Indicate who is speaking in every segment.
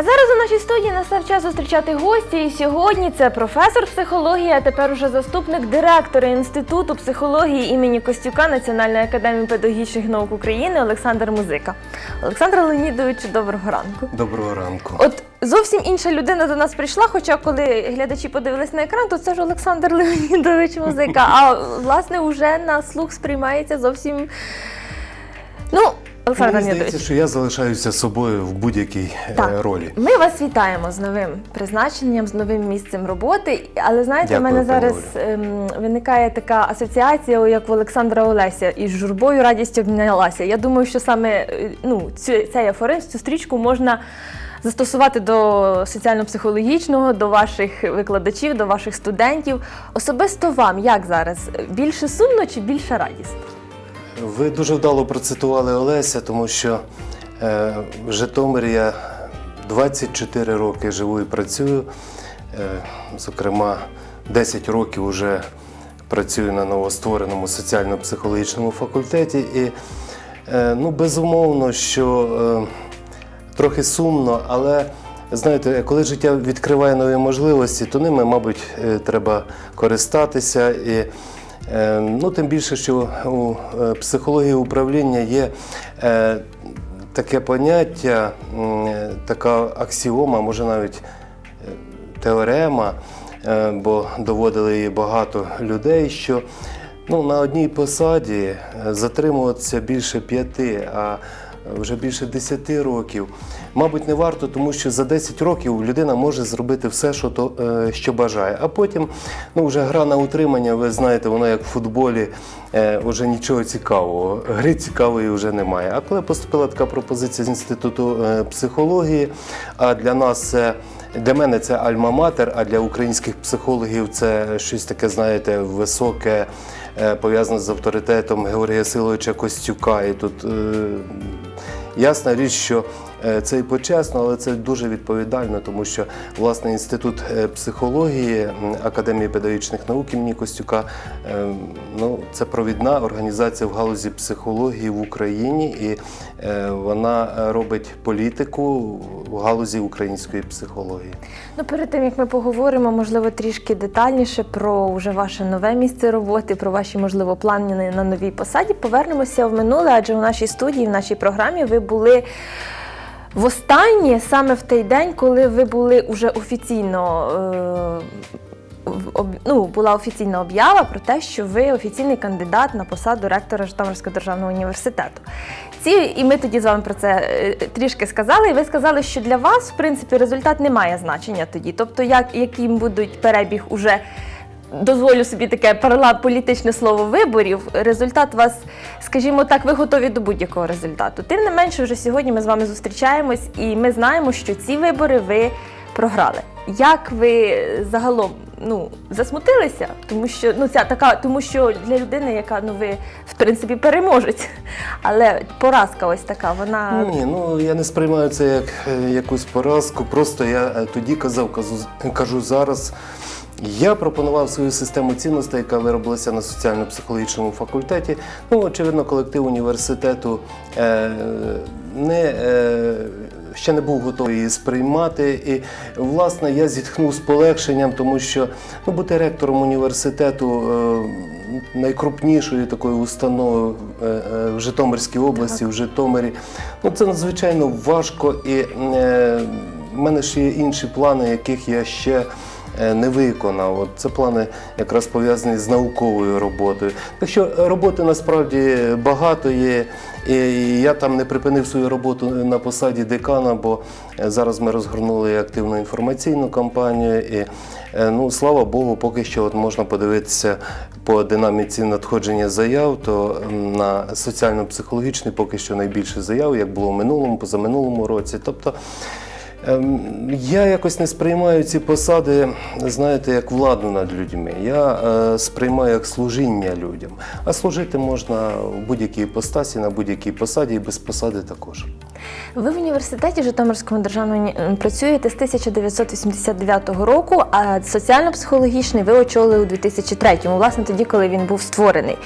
Speaker 1: А зараз у нашій студії настав час зустрічати гості. І сьогодні це професор психології, а тепер уже заступник директора Інституту психології імені Костюка Національної академії педагогічних наук України Олександр Музика. Олександр Леонідович, доброго ранку.
Speaker 2: Доброго ранку.
Speaker 1: От зовсім інша людина до нас прийшла, хоча коли глядачі подивились на екран, то це ж Олександр Леонідович Музика. А власне вже на слух сприймається зовсім. Ну, Олександр
Speaker 2: Мені здається, що я залишаюся собою в будь-якій е,
Speaker 1: Так.
Speaker 2: ролі.
Speaker 1: Ми вас вітаємо з новим призначенням, з новим місцем роботи. Але знаєте, в
Speaker 2: Дякую,
Speaker 1: мене
Speaker 2: пані
Speaker 1: зараз ем, виникає така асоціація, як в Олександра Олеся, із журбою радість обнялася. Я думаю, що саме е, ну, цю, цей афоризм, цю стрічку можна застосувати до соціально-психологічного, до ваших викладачів, до ваших студентів. Особисто вам як зараз? Більше сумно чи більше радісно?
Speaker 2: Ви дуже вдало процитували Олеся, тому що е, в Житомирі я 24 роки живу і працюю. Е, зокрема, 10 років вже працюю на новоствореному соціально-психологічному факультеті. І е, ну, безумовно, що трохи сумно, але знаєте, коли життя відкриває нові можливості, то ними, мабуть, треба користатися. І, ну, тим більше, що у е, психології управління є е, таке поняття, е, така аксіома, може навіть е, теорема, е, бо доводили її багато людей, що ну, на одній посаді е, затримуватися більше п'яти, а вже більше 10 років. Мабуть, не варто, тому що за 10 років людина може зробити все, що, то, е, що бажає. А потім ну, вже гра на утримання, ви знаєте, воно як в футболі, е, вже нічого цікавого. Гри цікавої вже немає. А коли поступила така пропозиція з інституту е, психології, а для нас це. Для мене це альма-матер, а для українських психологів це щось таке, знаєте, високе, е, пов'язане з авторитетом Георгія Силовича Костюка. І тут е, ясна річ, що це і почесно, але це дуже відповідально, тому що власне інститут е, психології Академії педагогічних наук імені Костюка е, ну, це провідна організація в галузі психології в Україні, і е, вона е, робить політику в галузі української психології.
Speaker 1: Ну, перед тим як ми поговоримо, можливо, трішки детальніше про вже ваше нове місце роботи, про ваші, можливо, плани на новій посаді, повернемося в минуле, адже у нашій студії, в нашій програмі ви були. Востаннє саме в той день, коли ви були уже офіційно е, ну, була офіційна об'ява про те, що ви офіційний кандидат на посаду ректора Житомирського державного університету. Ці, і ми тоді з вами про це е, трішки сказали, і ви сказали, що для вас, в принципі, результат не має значення тоді. Тобто, як, яким будуть перебіг уже. Дозволю собі таке політичне слово виборів. Результат вас, скажімо так, ви готові до будь-якого результату. Тим не менше, вже сьогодні ми з вами зустрічаємось, і ми знаємо, що ці вибори ви програли. Як ви загалом ну засмутилися? Тому що ну ця така, тому що для людини, яка ну ви в принципі переможець, але поразка ось така, вона
Speaker 2: Ні, ну я не сприймаю це як е, якусь поразку. Просто я е, тоді казав, кажу, кажу зараз. Я пропонував свою систему цінностей, яка виробилася на соціально-психологічному факультеті. Ну, очевидно, колектив університету е, не, е, ще не був готовий її сприймати. І, власне, я зітхнув з полегшенням, тому що ну, бути ректором університету е, найкрупнішої такої установи е, е, в Житомирській області, в Житомирі, ну, це надзвичайно важко. І е, в мене ще є інші плани, яких я ще не виконав. Це плани якраз пов'язані з науковою роботою. Так що роботи насправді багато є. І я там не припинив свою роботу на посаді декана, бо е, зараз ми розгорнули активну інформаційну кампанію. І е, ну, слава Богу, поки що от можна подивитися по динаміці надходження заяв, то на соціально-психологічний поки що найбільше заяв, як було в минулому, позаминулому році. Тобто Я якось не сприймаю ці посади, знаєте, як владу над людьми. Я е, сприймаю як служіння людям. А служити можна в будь-якій постасі, на будь-якій посаді і без посади також.
Speaker 1: Ви в університеті Житомирському державному працюєте з 1989 року, а соціально-психологічний ви очолили у 2003-му, власне, тоді, коли він був створений.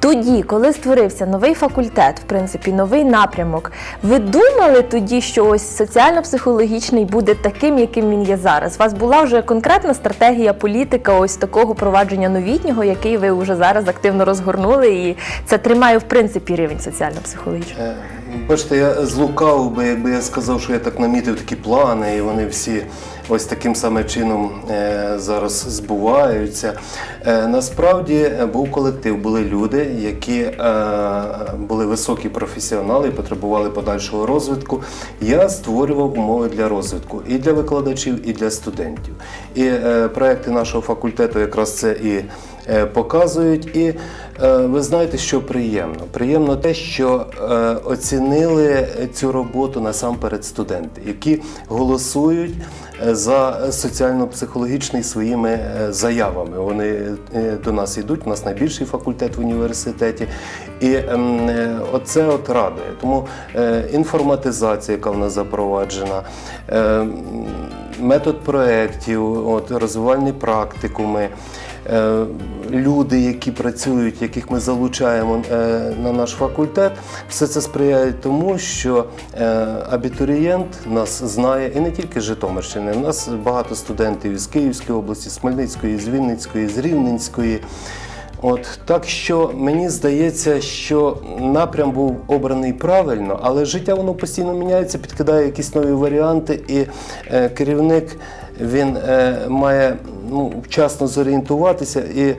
Speaker 1: Тоді, коли створився новий факультет, в принципі, новий напрямок, ви думали тоді, що ось соціально-психологічний психологічний буде таким, яким він є зараз? У вас була вже конкретна стратегія, політика ось такого провадження новітнього, який ви вже зараз активно розгорнули, і це тримає в принципі рівень соціально-психологічний.
Speaker 2: Е, Бачите, я злукав би, якби я сказав, що я так намітив такі плани, і вони всі ось таким саме чином е, зараз збуваються. Е, насправді е, був колектив, були люди, які були високі професіонали, потребували подальшого розвитку. Я створював умови для розвитку і для викладачів, і для студентів. І проекти нашого факультету якраз це і показують. І е, ви знаєте, що приємно? Приємно те, що е, оцінили цю роботу насамперед студенти, які голосують е, за соціально-психологічний своїми е, заявами. Вони е, до нас йдуть, у нас найбільший факультет в університеті. І ем, е, оце от радує. Тому е, інформатизація, яка в нас запроваджена, е, метод проєктів, розвивальні практикуми. Е, Люди, які працюють, яких ми залучаємо е, на наш факультет, все це сприяє тому, що е, абітурієнт нас знає і не тільки з Житомирщини. У нас багато студентів із Київської області, з Хмельницької, з Вінницької, з Рівненської. От так що мені здається, що напрям був обраний правильно, але життя воно постійно міняється, підкидає якісь нові варіанти, і е, керівник він е, має ну, вчасно зорієнтуватися і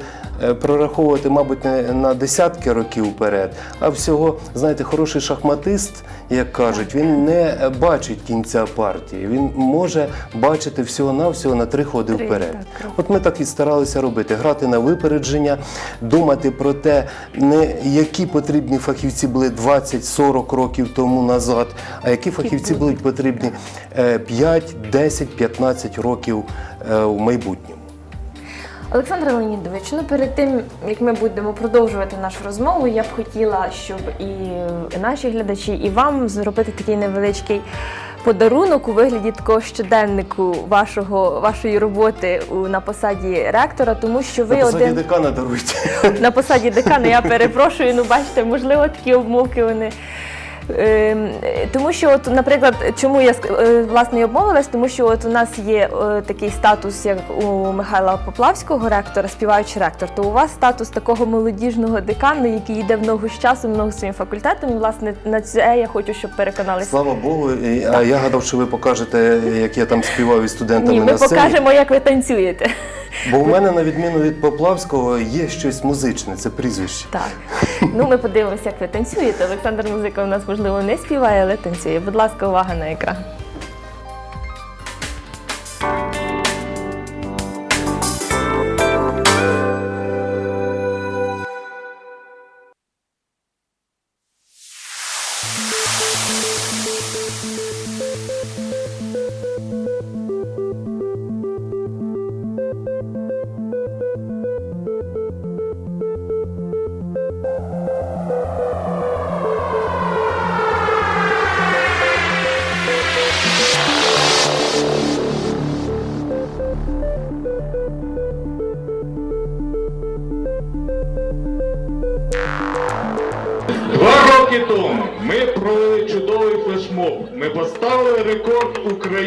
Speaker 2: прораховувати, мабуть, не на десятки років вперед, а всього, знаєте, хороший шахматист, як кажуть, він не бачить кінця партії. Він може бачити всього-навсього на три ходи
Speaker 1: Три,
Speaker 2: вперед.
Speaker 1: так.
Speaker 2: От ми так і старалися робити: грати на випередження, думати про те, не які потрібні фахівці були 20-40 років тому назад, а які фахівці будуть потрібні е, 5, 10, 15 років е, в майбутньому.
Speaker 1: Олександр Леонідович, ну перед тим як ми будемо продовжувати нашу розмову, я б хотіла, щоб і наші глядачі, і вам зробити такий невеличкий подарунок у вигляді такого щоденнику вашого вашої роботи у на посаді ректора, тому що ви
Speaker 2: На посаді
Speaker 1: один
Speaker 2: декана даруйте.
Speaker 1: на посаді декана. Я перепрошую. Ну бачите, можливо, такі обмовки вони. Ем, Тому що, от, наприклад, чому я е, власне і обмовилась, тому що от у нас є е, такий статус, як у Михайла Поплавського ректора, співаючий ректор, то у вас статус такого молодіжного декану, який йде в ногу з часом, в ногу з своїм факультетом. І власне на це я хочу, щоб переконалися.
Speaker 2: Слава Богу. І- А я гадав, що ви покажете, як я там співав із студентами
Speaker 1: Ні,
Speaker 2: на сцені.
Speaker 1: покажемо, як ви танцюєте.
Speaker 2: Бо в мене, на відміну від Поплавського, є щось музичне, це прізвище.
Speaker 1: Так. Ну, ми подивимося, як ви танцюєте. Олександр Музика у нас, можливо, не співає, але танцює. Будь ласка, увага на екран.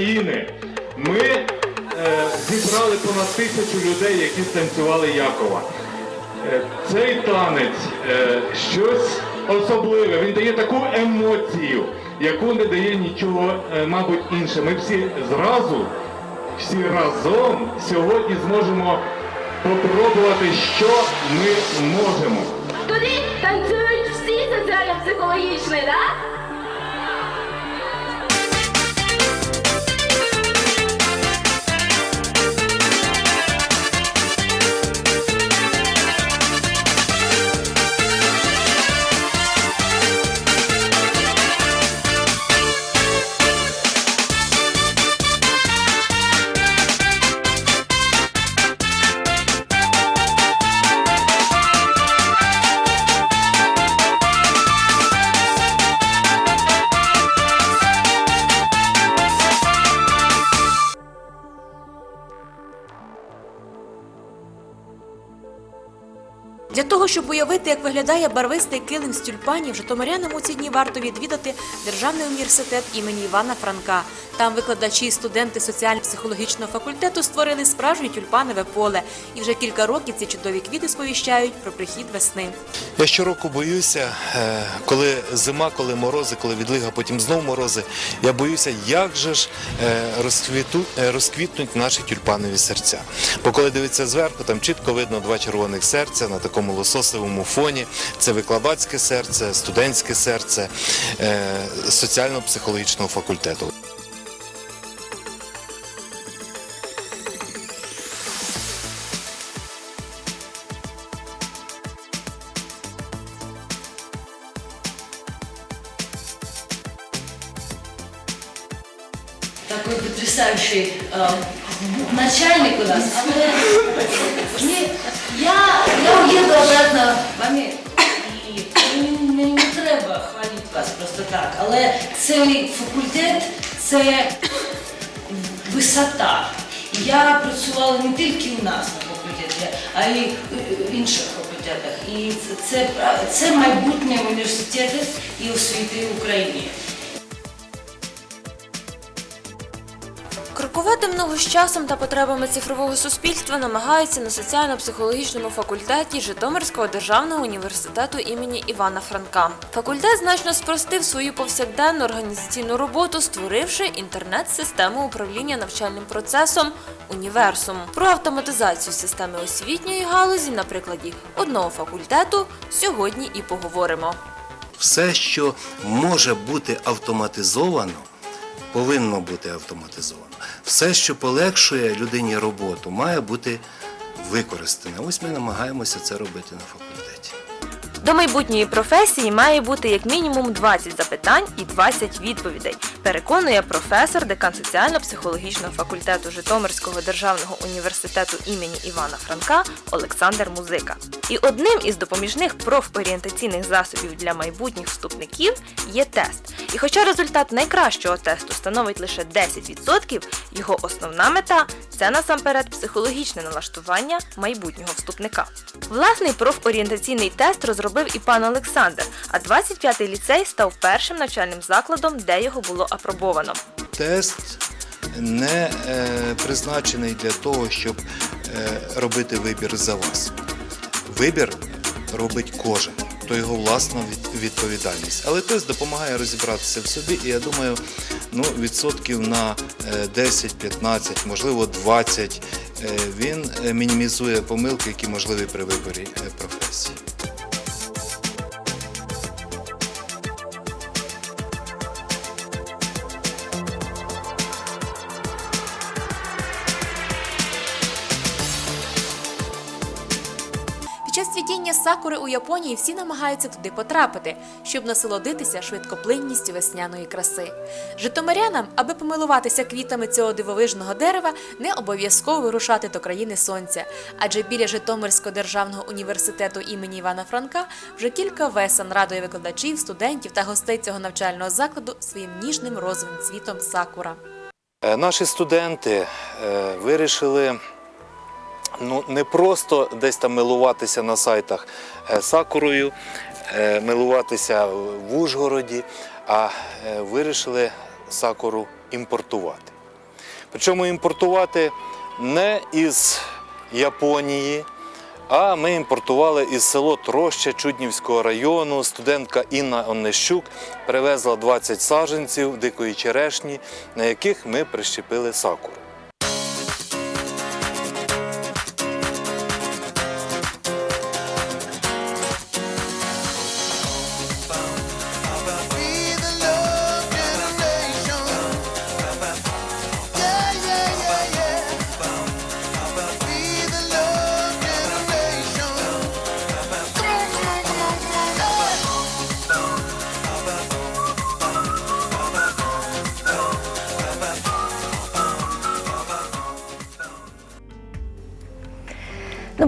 Speaker 3: України. Ми е, зібрали понад тисячу людей, які станцювали Якова. Е, цей танець е, щось особливе. Він дає таку емоцію, яку не дає нічого, е, мабуть, інше. Ми всі зразу, всі разом сьогодні зможемо попробувати, що ми можемо.
Speaker 4: Тоді танцюють всі соціально-психологічні, так?
Speaker 5: Для як виглядає барвистий килим з тюльпанів, житомирянам у ці дні варто відвідати Державний університет імені Івана Франка. Там викладачі і студенти соціально-психологічного факультету створили справжнє тюльпанове поле. І вже кілька років ці чудові квіти сповіщають про прихід весни.
Speaker 2: Я щороку боюся, е, коли зима, коли морози, коли відлига, потім знов морози. Я боюся, як же ж е, е, розквітнуть наші тюльпанові серця. Бо коли дивиться зверху, там чітко видно два червоних серця на такому лососовому фоні. Це викладацьке серце, студентське серце соціально-психологічного факультету.
Speaker 6: Начальник у нас. Але ні, я, я уеду обратно в Америку. І мені не, треба хвалити вас просто так. Але цей факультет це висота. Я працювала не тільки у нас на факультеті, а й в інших факультетах. І це, це майбутнє університету і освіти в
Speaker 1: Крокувати много з часом та потребами цифрового суспільства намагаються на соціально-психологічному факультеті Житомирського державного університету імені Івана Франка. Факультет значно спростив свою повсякденну організаційну роботу, створивши інтернет-систему управління навчальним процесом Універсум. Про автоматизацію системи освітньої галузі на прикладі одного факультету сьогодні і поговоримо.
Speaker 7: Все, що може бути автоматизовано, повинно бути автоматизовано. Все, що полегшує людині роботу, має бути використане. Ось ми намагаємося це робити на факультеті.
Speaker 1: До майбутньої професії має бути як мінімум 20 запитань і 20 відповідей. Переконує професор, декан соціально-психологічного факультету Житомирського державного університету імені Івана Франка Олександр Музика. І одним із допоміжних профорієнтаційних засобів для майбутніх вступників є тест. І хоча результат найкращого тесту становить лише 10%, його основна мета це насамперед психологічне налаштування майбутнього вступника. Власний профорієнтаційний тест розробив і пан Олександр, а 25-й ліцей став першим навчальним закладом, де його було апробовано.
Speaker 2: Тест не е, призначений для того, щоб е, робити вибір за вас. Вибір робить кожен, то його власна відповідальність. Але тест допомагає розібратися в собі, і я думаю, ну, відсотків на е, 10-15, можливо 20, е, він е, мінімізує помилки, які можливі при виборі е, професії.
Speaker 5: Цвітіння сакури у Японії всі намагаються туди потрапити, щоб насолодитися швидкоплинністю весняної краси. Житомирянам, аби помилуватися квітами цього дивовижного дерева, не обов'язково вирушати до країни сонця, адже біля Житомирського державного університету імені Івана Франка вже кілька весен радує викладачів, студентів та гостей цього навчального закладу своїм ніжним розовим цвітом сакура.
Speaker 2: Е, Наші студенти е, вирішили ну, не просто десь там милуватися на сайтах е, сакурою, е, милуватися в Ужгороді, а е, вирішили сакуру імпортувати. Причому імпортувати не із Японії, а ми імпортували із село Троща Чуднівського району. Студентка Інна Оннещук привезла 20 саджанців дикої черешні, на яких ми прищепили сакуру.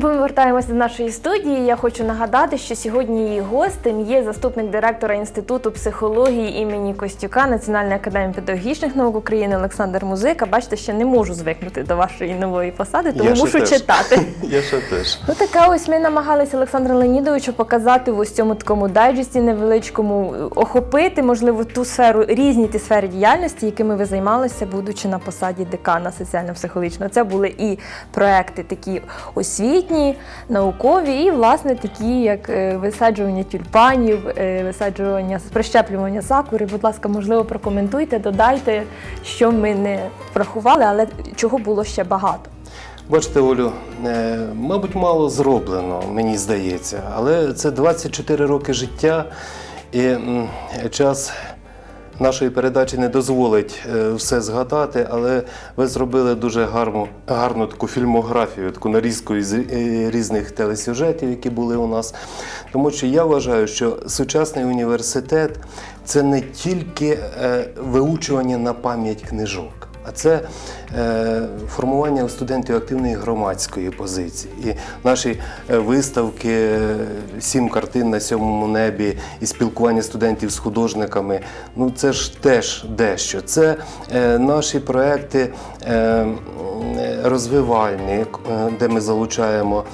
Speaker 1: Повертаємося до нашої студії. Я хочу нагадати, що сьогодні її гостем є заступник директора Інституту психології імені Костюка Національної академії педагогічних наук України Олександр Музика. Бачите, ще не можу звикнути до вашої нової посади, тому
Speaker 2: Я ще
Speaker 1: мушу
Speaker 2: теж.
Speaker 1: читати.
Speaker 2: Я ще теж.
Speaker 1: Ну така ось ми намагалися Олександру Леонідовичу показати в ось цьому такому дайджесті невеличкому, охопити, можливо, ту сферу, різні ті сфери діяльності, якими ви займалися, будучи на посаді декана соціально-психологічного. Це були і проекти такі освітні, наукові, і власне такі, як е, висаджування тюльпанів, е, висаджування прищеплювання сакури. Будь ласка, можливо, прокоментуйте, додайте, що ми не врахували, але чого було ще багато.
Speaker 2: Бачите, Олю, е, мабуть, мало зроблено, мені здається, але це 24 роки життя, і час нашої передачі не дозволить е, все згадати, але ви зробили дуже гарну, гарну таку фільмографію, таку нарізку із е, різних телесюжетів, які були у нас. Тому що я вважаю, що сучасний університет це не тільки е, виучування на пам'ять книжок. А це е, формування у студентів активної громадської позиції. І наші е, виставки е, Сім картин на сьомому небі і спілкування студентів з художниками. Ну це ж теж дещо. Це наші проекти розвивальні, де ми залучаємо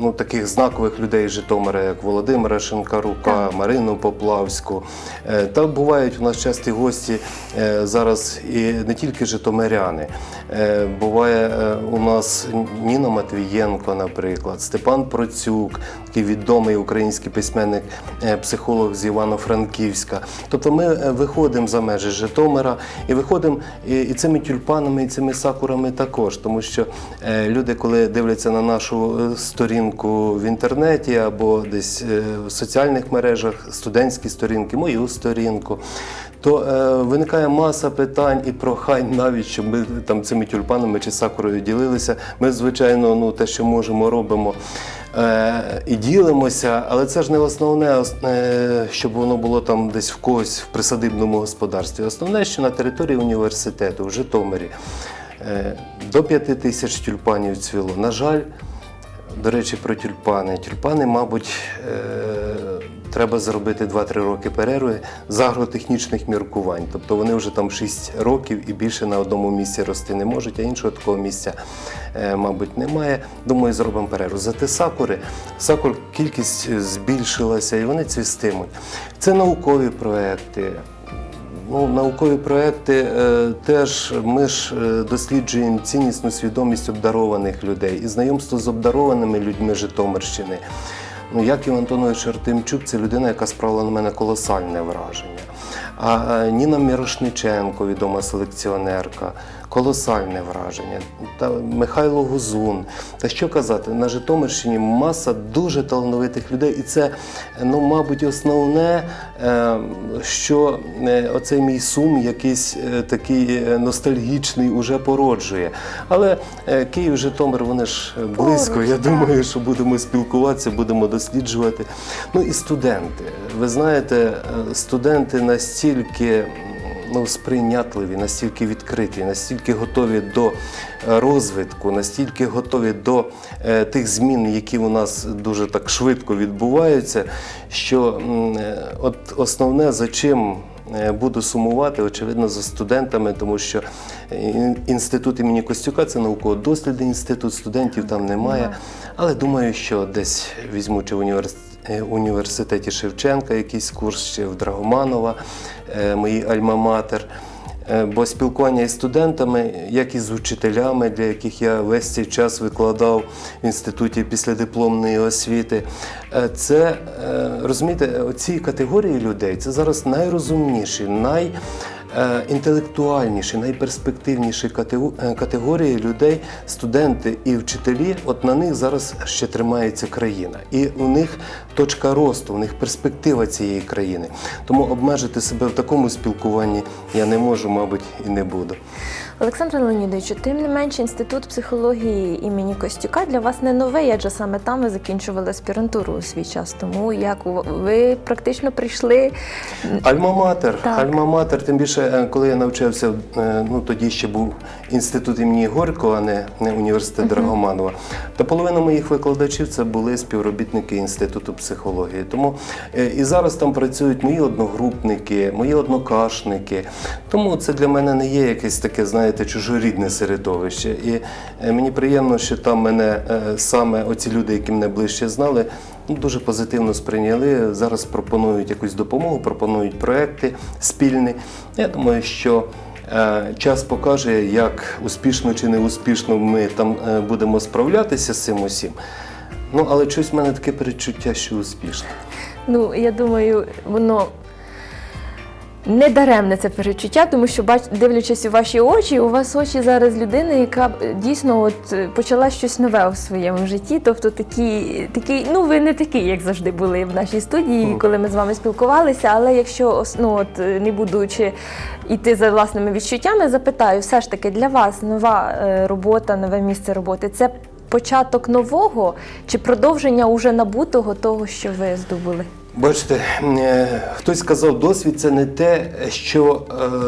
Speaker 2: ну, таких знакових людей Житомира, як Володимира Шинкарука, Марину Поплавську. Е, Та бувають у нас часті гості е, зараз і не тільки житомиряни. Е, Буває е, у нас Ніна Матвієнко, наприклад, Степан Процюк, такий відомий український письменник, е, психолог з Івано-Франківська. Тобто ми е, виходимо за межі Житомира і виходимо і, цими тюльпанами, і цими сакурами також, тому що е, люди, коли дивляться на нашу е, сторінку в інтернеті або десь е, в соціальних мережах, студентські сторінки, мою сторінку. То е, виникає маса питань і прохань навіть, щоб ми там цими тюльпанами чи сакурою ділилися. Ми, звичайно, ну те, що можемо, робимо е, і ділимося, але це ж не основне, е, щоб воно було там десь в когось в присадибному господарстві. Основне, що на території університету в Житомирі е, до п'яти тисяч тюльпанів цвіло. На жаль, до речі, про тюльпани. Тюльпани, мабуть, е, треба зробити 2-3 роки перерви з агротехнічних міркувань. Тобто вони вже там 6 років і більше на одному місці рости не можуть, а іншого такого місця, е, мабуть, немає. Думаю, зробимо перерву. Зате сакури, сакур кількість збільшилася і вони цвістимуть. Це наукові проекти. Ну, наукові проекти е, теж ми ж е, досліджуємо ціннісну свідомість обдарованих людей і знайомство з обдарованими людьми Житомирщини. Ну, Яків Антонович Артемчук це людина, яка справила на мене колосальне враження. А е, Ніна Мірошниченко, відома селекціонерка, колосальне враження. Та Михайло Гузун. Та що казати, на Житомирщині маса дуже талановитих людей, і це, ну, мабуть, основне, е, що е, оцей мій сум якийсь е, такий ностальгічний уже породжує. Але Київ, Житомир, вони ж близько.
Speaker 1: Поруч,
Speaker 2: Я
Speaker 1: так.
Speaker 2: думаю, що будемо спілкуватися, будемо досліджувати. Ну і студенти. Ви знаєте, студенти настільки ну, сприйнятливі, настільки відкриті, настільки готові до е, розвитку, настільки готові до е, тих змін, які у нас дуже так швидко відбуваються, що е, от основне, за чим буду сумувати, очевидно, за студентами, тому що е, інститут імені Костюка це науково-дослідний інститут, студентів там немає. Але думаю, що десь візьму чи в е, університеті Шевченка якийсь курс, чи в Драгоманова, мої альма-матер. Е, Бо спілкування із студентами, як і з учителями, для яких я весь цей час викладав в інституті післядипломної освіти, е, це е, розумієте, ці категорії людей це зараз найрозумніші, най е, інтелектуальніші, найперспективніші е, категорії людей, студенти і вчителі. От на них зараз ще тримається країна, і у них точка росту, у них перспектива цієї країни. Тому обмежити себе в такому спілкуванні я не можу, мабуть, і не буду.
Speaker 1: Олександр Леонідович, тим не менше, інститут психології імені Костюка для вас не новий, адже саме там ви закінчували аспірантуру у свій час. Тому як ви практично прийшли
Speaker 2: Альма-матер, альма-матер, тим більше е, коли я навчався, е, ну тоді ще був інститут імені Горького, а не, не університет Драгоманова, то половина моїх викладачів це були співробітники інституту психології. Тому е, і зараз там працюють мої одногрупники, мої однокашники. Тому це для мене не є якесь таке, знаєте, чужорідне середовище. І е, мені приємно, що там мене е, саме оці люди, які мене ближче знали, ну, дуже позитивно сприйняли. Зараз пропонують якусь допомогу, пропонують проекти спільні. Я думаю, що е, час покаже, як успішно чи не успішно ми там будемо справлятися з цим усім. Ну, але щось в мене таке перечуття, що успішно.
Speaker 1: Ну, я думаю, воно не даремне це перечуття, тому що бач, дивлячись у ваші очі, у вас очі зараз людини, яка дійсно от почала щось нове у своєму житті. Тобто такі, такі, ну ви не такі, як завжди були в нашій студії, коли ми з вами спілкувалися. Але якщо ну, от, не будучи йти за власними відчуттями, запитаю, все ж таки для вас нова е, робота, нове місце роботи це початок нового чи продовження уже набутого того, що ви здобули?
Speaker 2: Бачите, е, хтось сказав, досвід це не те, що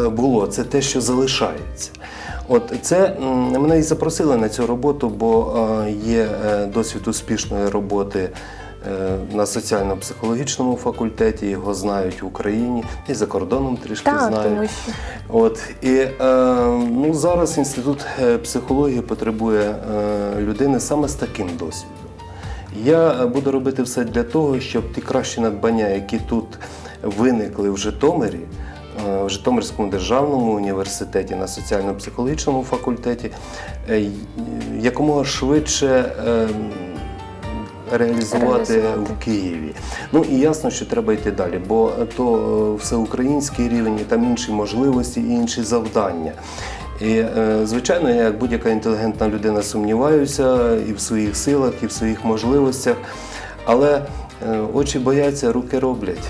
Speaker 2: е, було, це те, що залишається. От це мене і запросили на цю роботу, бо е, є досвід успішної роботи на соціально-психологічному факультеті, його знають в Україні і за кордоном трішки
Speaker 1: Так,
Speaker 2: знають.
Speaker 1: тому що
Speaker 2: От і ну зараз інститут психології потребує людини саме з таким досвідом. Я е, буду робити все для того, щоб ті кращі надбання, які тут виникли в Житомирі, е, в Житомирському державному університеті на соціально-психологічному факультеті, е, якомога швидше. е, Реалізувати,
Speaker 1: Реалізувати.
Speaker 2: в Києві. Ну і ясно, що треба йти далі, бо то всеукраїнський рівень, там інші можливості і інші завдання. І, е, звичайно, я як будь-яка інтелігентна людина сумніваюся і в своїх силах, і в своїх можливостях. Але е, очі бояться, руки роблять.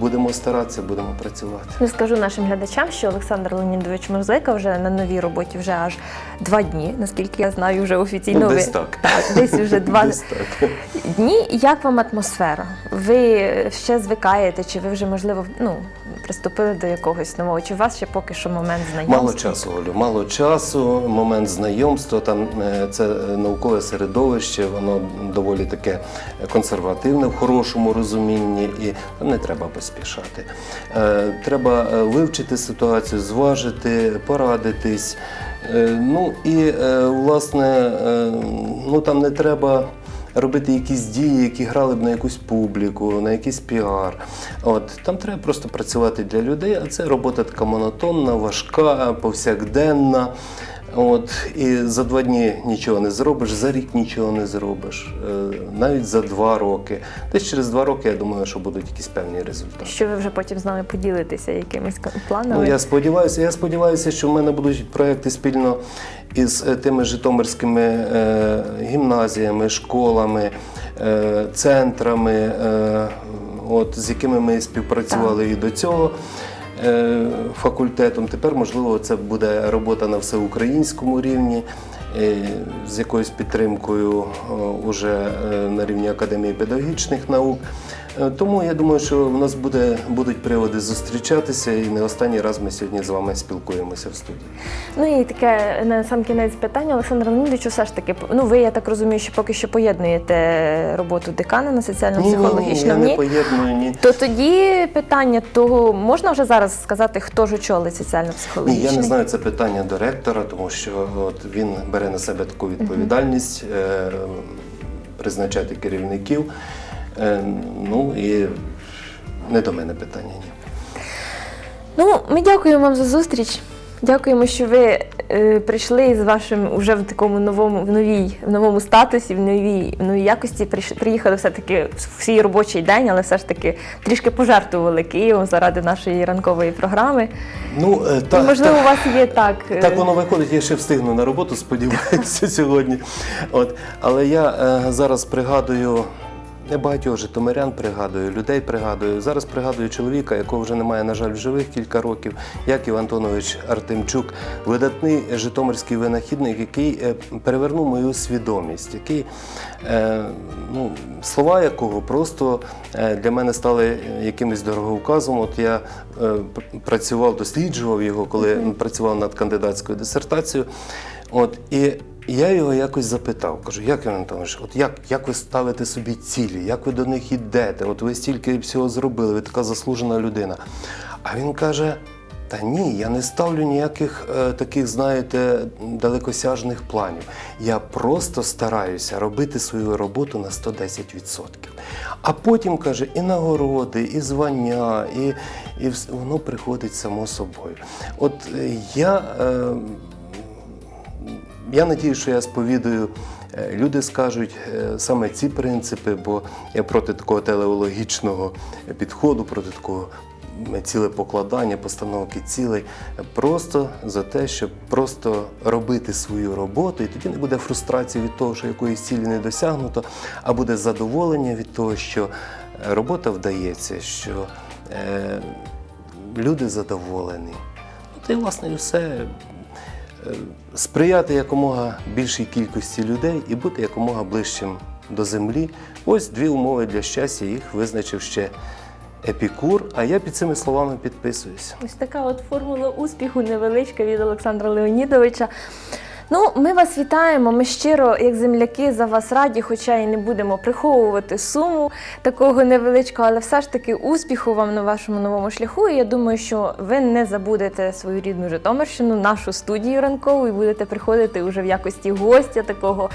Speaker 2: Будемо старатися, будемо працювати.
Speaker 1: Ну, скажу нашим глядачам, що Олександр Леонідович Морзлика вже на новій роботі вже аж два дні, наскільки я знаю, вже офіційно
Speaker 2: Ну,
Speaker 1: ви
Speaker 2: десь так.
Speaker 1: Так, десь вже два
Speaker 2: Десь так.
Speaker 1: дні. Як вам атмосфера? Ви ще звикаєте, чи ви вже можливо ну приступили до якогось нового? Чи у вас ще поки що момент знайомства?
Speaker 2: Мало часу, Олю, мало часу, момент знайомства, там е, це е, наукове середовище, воно доволі таке консервативне в хорошому розумінні, і не треба поспішати. Е, Треба е, вивчити ситуацію, зважити, порадитись. Е, Ну і власне, ну там не треба робити якісь дії, які грали б на якусь публіку, на якийсь піар. От там треба просто працювати для людей, а це робота така монотонна, важка, повсякденна. От, і за два дні нічого не зробиш, за рік нічого не зробиш, е, навіть за два роки. Десь через два роки я думаю, що будуть якісь певні результати.
Speaker 1: Що ви вже потім з нами поділитеся якимись планами?
Speaker 2: Ну, я сподіваюся, я сподіваюся, що в мене будуть проекти спільно із е, тими житомирськими е, гімназіями, школами, е, центрами, е, от, з якими ми співпрацювали і до цього. Е, Факультетом тепер, можливо, це буде робота на всеукраїнському рівні е, з якоюсь підтримкою е, уже на рівні Академії педагогічних наук. Е, Тому я думаю, що в нас буде, будуть приводи зустрічатися, і не останній раз ми сьогодні з вами спілкуємося в студії.
Speaker 1: Ну і таке на сам кінець питання, Олександр Леонідовичу, все ж таки, ну ви, я так розумію, що поки що поєднуєте роботу декана на
Speaker 2: Ні, ні, ні,
Speaker 1: соціально-психологічному.
Speaker 2: я не поєдную ні.
Speaker 1: То тоді питання того, можна вже зараз сказати, хто ж очолить
Speaker 2: Ні,
Speaker 1: соціально-психологічний?
Speaker 2: я не знаю це питання до ректора, тому що от він бере на себе таку відповідальність е, призначати керівників. Е, ну і не до мене питання. Ні.
Speaker 1: Ну, ми дякуємо вам за зустріч. Дякуємо, що ви е, прийшли з вашим уже в такому новому в новій в новому статусі, в новій в новій якості. Прийш- приїхали все таки в свій робочий день, але все ж таки трішки пожертвували Києвом заради нашої ранкової програми.
Speaker 2: Ну, е,
Speaker 1: І, можливо,
Speaker 2: та-
Speaker 1: у вас є так. е,
Speaker 2: Так воно виходить, я ще встигну на роботу, сподіваюся, сьогодні. От. Але я е, зараз пригадую багатьох житомирян пригадую, людей пригадую. Зараз пригадую чоловіка, якого вже немає, на жаль, в живих кілька років, Яків Антонович Артемчук, видатний житомирський винахідник, який е, перевернув мою свідомість, який, е, ну, слова якого просто е, для мене стали якимось дороговказом. От я працював, досліджував його, коли працював над кандидатською дисертацією. От, і я його якось запитав, кажу, як Іван Антонович, от як, як ви ставите собі цілі, як ви до них йдете? От ви стільки всього зробили, ви така заслужена людина. А він каже: та ні, я не ставлю ніяких е, таких, знаєте, далекосяжних планів. Я просто стараюся робити свою роботу на 110%. А потім каже, і нагороди, і звання, і, і воно приходить само собою. От е, я. Е, я надію, що я сповідую. е, Люди скажуть е, саме ці принципи, бо я проти такого телеологічного підходу, проти такого м, цілепокладання, постановки цілей. Просто за те, щоб просто робити свою роботу, і тоді не буде фрустрації від того, що якоїсь цілі не досягнуто, а буде задоволення від того, що е, робота вдається, що е, люди задоволені. Ну, та й власне і все сприяти якомога більшій кількості людей і бути якомога ближчим до землі. Ось дві умови для щастя, їх визначив ще Епікур, а я під цими словами підписуюся.
Speaker 1: Ось така от формула успіху невеличка від Олександра Леонідовича. Ну, ми вас вітаємо. Ми щиро, як земляки, за вас раді, хоча і не будемо приховувати суму такого невеличкого, але все ж таки успіху вам на вашому новому шляху. І я думаю, що ви не забудете свою рідну Житомирщину, нашу студію ранкову, і будете приходити уже в якості гостя такого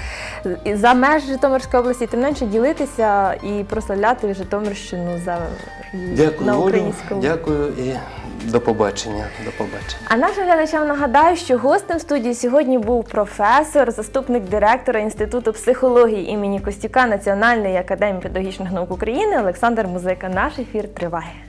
Speaker 1: за меж Житомирської області, тим менше ділитися і прославляти Житомирщину за
Speaker 2: Дякую,
Speaker 1: на українському.
Speaker 2: дякую і до побачення. До побачення.
Speaker 1: А нашим глядачам нагадаю, що гостем студії сьогодні був професор, заступник директора Інституту психології імені Костюка Національної академії педагогічних наук України Олександр Музика. Наш ефір триває.